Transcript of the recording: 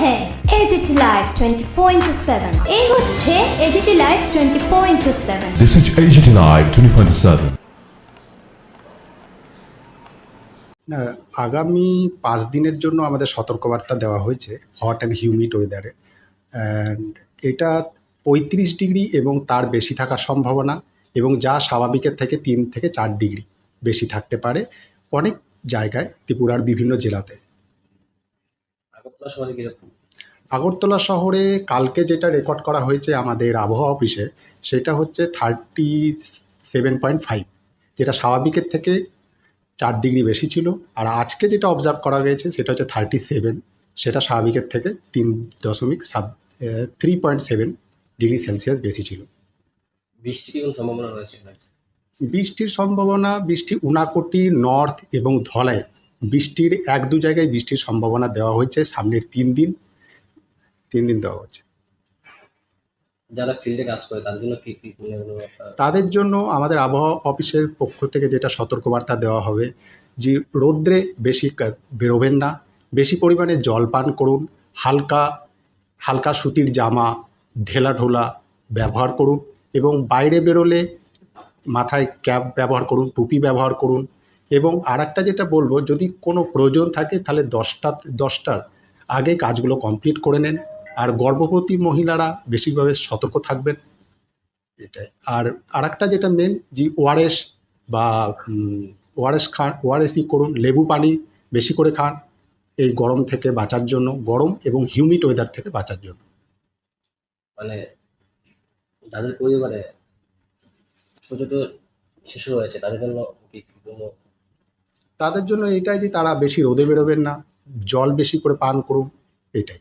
Live twenty four into seven এই হচ্ছে AGT live twenty four into seven This is AGT Live 24 7. না, আগামী পাঁচ দিনের জন্য আমাদের সতর্কবার্তা দেওয়া হয়েছে হট অ্যান্ড হিউমিড ওয়েদারে অ্যান্ড এটা পঁয়ত্রিশ ডিগ্রি এবং তার বেশি থাকার সম্ভাবনা এবং যা স্বাভাবিকের থেকে তিন থেকে চার ডিগ্রি বেশি থাকতে পারে অনেক জায়গায় ত্রিপুরার বিভিন্ন জেলাতে। আগরতলা শহরে কীরকম আগরতলা শহরে কালকে যেটা রেকর্ড করা হয়েছে আমাদের আবহাওয়া অফিসে সেটা হচ্ছে থার্টি সেভেন পয়েন্ট ফাইভ যেটা স্বাভাবিকের থেকে চার ডিগ্রি বেশি ছিল। আর আজকে যেটা অবজার্ভ করা গেছে সেটা হচ্ছে থার্টি সেভেন সেটা স্বাভাবিকের থেকে তিন দশমিক সাত three point seven degree Celsius বেশি ছিল। বৃষ্টির সম্ভাবনা রয়েছে? বৃষ্টির সম্ভাবনা বৃষ্টি উনাকোটি নর্থ এবং ধলায় বৃষ্টির এক দু জায়গায় বৃষ্টির সম্ভাবনা দেওয়া হয়েছে সামনের তিন দিন তিন দিন দেওয়া হচ্ছে যারা ফিল্ডে কাজ করে তাদের জন্য কি কি তাদের জন্য আমাদের আবহাওয়া অফিসের পক্ষ থেকে যেটা সতর্কবার্তা দেওয়া হবে যে রৌদ্রে বেশি বেরোবেন না বেশি পরিমাণে জল পান করুন হালকা হালকা সুতির জামা ঢেলা ঢোলা ব্যবহার করুন এবং বাইরে বেরোলে মাথায় ক্যাপ ব্যবহার করুন টুপি ব্যবহার করুন এবং আর যেটা বলব, যদি কোনো প্রয়োজন থাকে তাহলে দশটা, দশটার আগে কাজগুলো কমপ্লিট করে নেন। আর গর্ভবতী মহিলারা বেশিভাবে সতর্ক থাকবেন। এটাই। আর আর একটা যেটা মেন যে ওআরএস বা ওআরএস খান ওআরএসই করুন, লেবু পানি বেশি করে খান এই গরম থেকে বাঁচার জন্য, গরম এবং হিউমিড ওয়েদার থেকে বাঁচার জন্য। মানে যাদের পরিবারে ছোট ছোট শিশু রয়েছে, তাদের জন্য তাদের জন্য এটাই যে তারা বেশি রোদে বেরোবেন না, জল বেশি করে পান করুন, এটাই।